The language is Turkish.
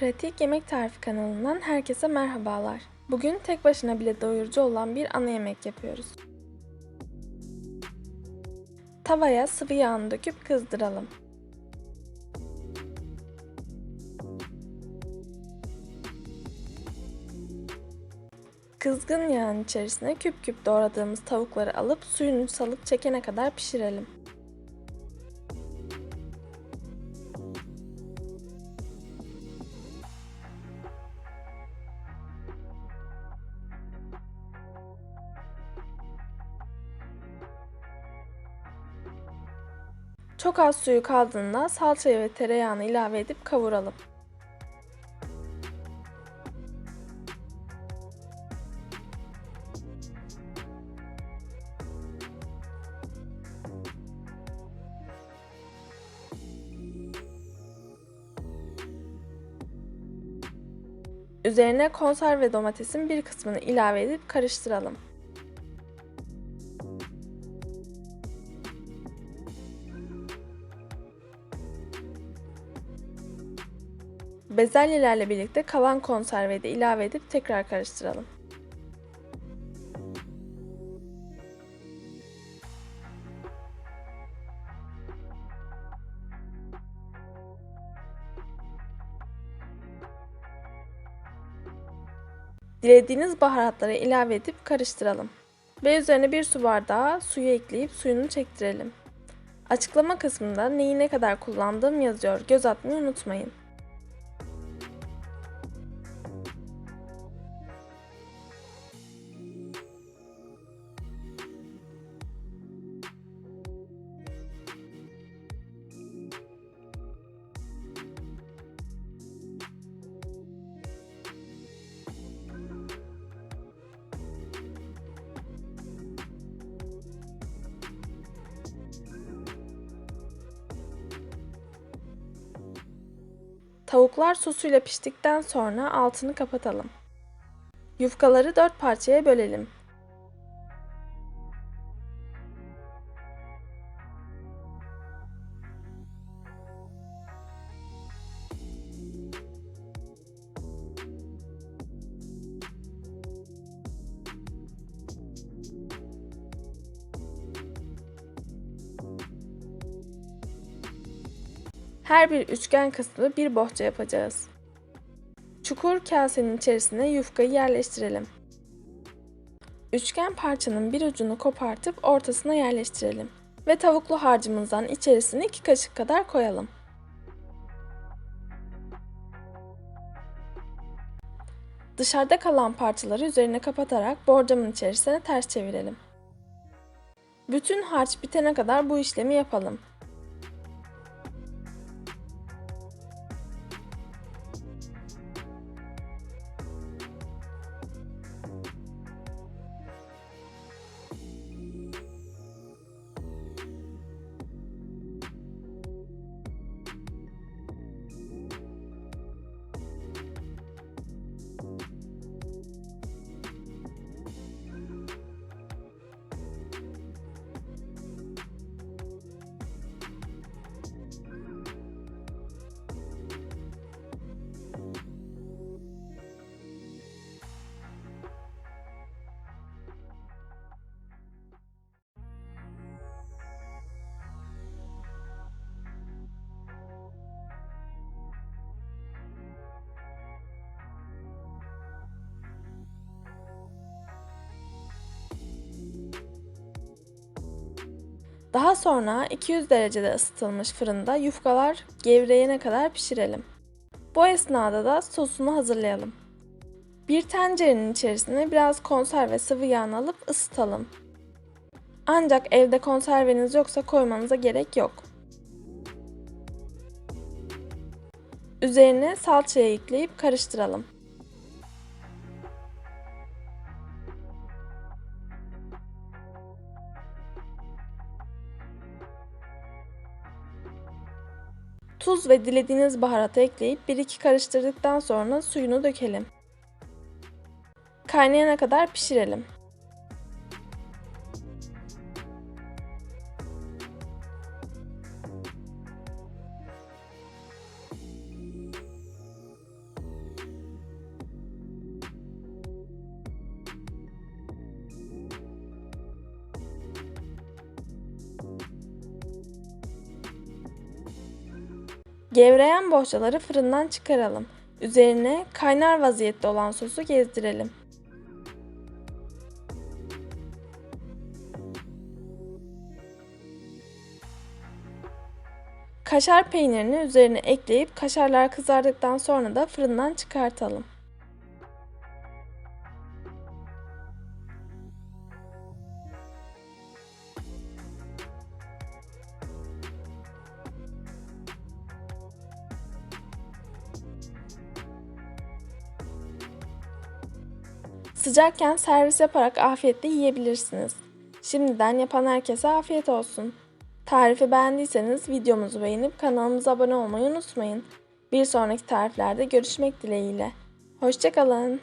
Pratik Yemek Tarifi kanalından herkese merhabalar. Bugün tek başına bile doyurucu olan bir ana yemek yapıyoruz. Tavaya sıvı yağını döküp kızdıralım. Kızgın yağın içerisine küp küp doğradığımız tavukları alıp suyunu salıp çekene kadar pişirelim. Çok az suyu kaldığında salçayı ve tereyağını ilave edip kavuralım. Üzerine konserve domatesin bir kısmını ilave edip karıştıralım. Bezelyelerle birlikte kalan konserveyi de ilave edip tekrar karıştıralım. Dilediğiniz baharatları ilave edip karıştıralım. Ve üzerine bir su bardağı suyu ekleyip suyunu çektirelim. Açıklama kısmında neyi ne kadar kullandığım yazıyor. Göz atmayı unutmayın. Tavuklar sosuyla piştikten sonra altını kapatalım. Yufkaları dört parçaya bölelim. Her bir üçgen kısmı bir bohça yapacağız. Çukur kasenin içerisine yufkayı yerleştirelim. Üçgen parçanın bir ucunu kopartıp ortasına yerleştirelim ve tavuklu harcımızdan içerisine 2 kaşık kadar koyalım. Dışarıda kalan parçaları üzerine kapatarak borcamın içerisine ters çevirelim. Bütün harç bitene kadar bu işlemi yapalım. Daha sonra 200 derecede ısıtılmış fırında yufkalar gevreyene kadar pişirelim. Bu esnada da sosunu hazırlayalım. Bir tencerenin içerisine biraz konserve sıvı yağını alıp ısıtalım. Ancak evde konserveniz yoksa koymanıza gerek yok. Üzerine salçayı ekleyip karıştıralım. Tuz ve dilediğiniz baharatı ekleyip 1-2 karıştırdıktan sonra suyunu dökelim. Kaynayana kadar pişirelim. Gevreyen bohçaları fırından çıkaralım. Üzerine kaynar vaziyette olan sosu gezdirelim. Kaşar peynirini üzerine ekleyip kaşarlar kızardıktan sonra da fırından çıkartalım. Sıcakken servis yaparak afiyetle yiyebilirsiniz. Şimdiden yapan herkese afiyet olsun. Tarifi beğendiyseniz videomuzu beğenip kanalımıza abone olmayı unutmayın. Bir sonraki tariflerde görüşmek dileğiyle. Hoşçakalın.